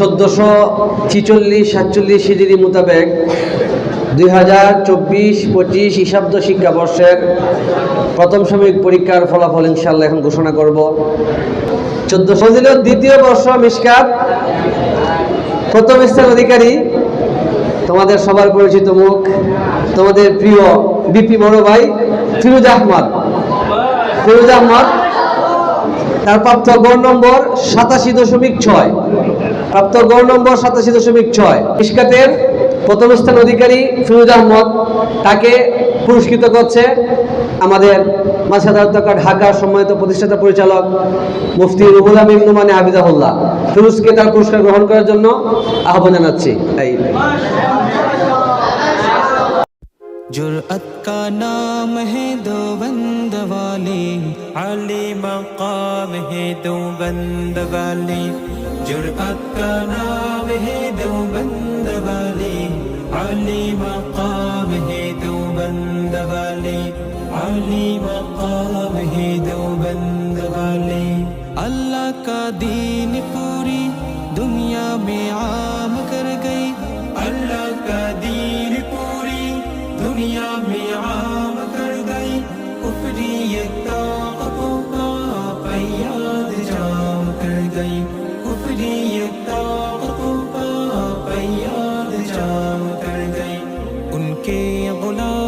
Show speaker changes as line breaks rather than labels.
চোদ্দোশো ছিচল্লিশ, সাতচল্লিশ হিজড়ি মোতাবেক দুই হাজার চব্বিশ, পঁচিশ হিসাব্দ শিক্ষাবর্ষের প্রথম সাময়িক পরীক্ষার ফলাফল ইনশাল্লাহ এখন ঘোষণা করব। চোদ্দশো দিল দ্বিতীয় বর্ষ মিসকাত প্রথম স্থান অধিকারী, তোমাদের সবার পরিচিত মুখ, তোমাদের প্রিয় বিপি বড় ভাই ফিরোজ আহমদ। ফিরোজ আহমদ, তার প্রাপ্ত গড় নম্বর সাতাশি দশমিক ছয়। প্রাপ্ত গড় নম্বর সাতাশি দশমিক ছয়। ইস্কাতের প্রথম স্থান অধিকারী ফিরুজ আহমদ, তাকে পুরস্কৃত করছে আমাদের মাসাদারতকা ঢাকার সম্মানিত প্রতিষ্ঠাতা পরিচালক মুফতি রুহুল আমিন নুমানি আবিদাহুল্লাহ ফিরুজকে তার পুরস্কার গ্রহণ করার জন্য আহ্বান জানাচ্ছি। তাই
جرأت کا نام ہے دو بند والے عالی مقام ہے دو بند والے जुर्अत का नाम है दो बंद वाले आले मकाम है दो बंद वाले आले मकाम है दो बंद वाले अल्लाह का दीन पूरी दुनिया में आम कर गई love.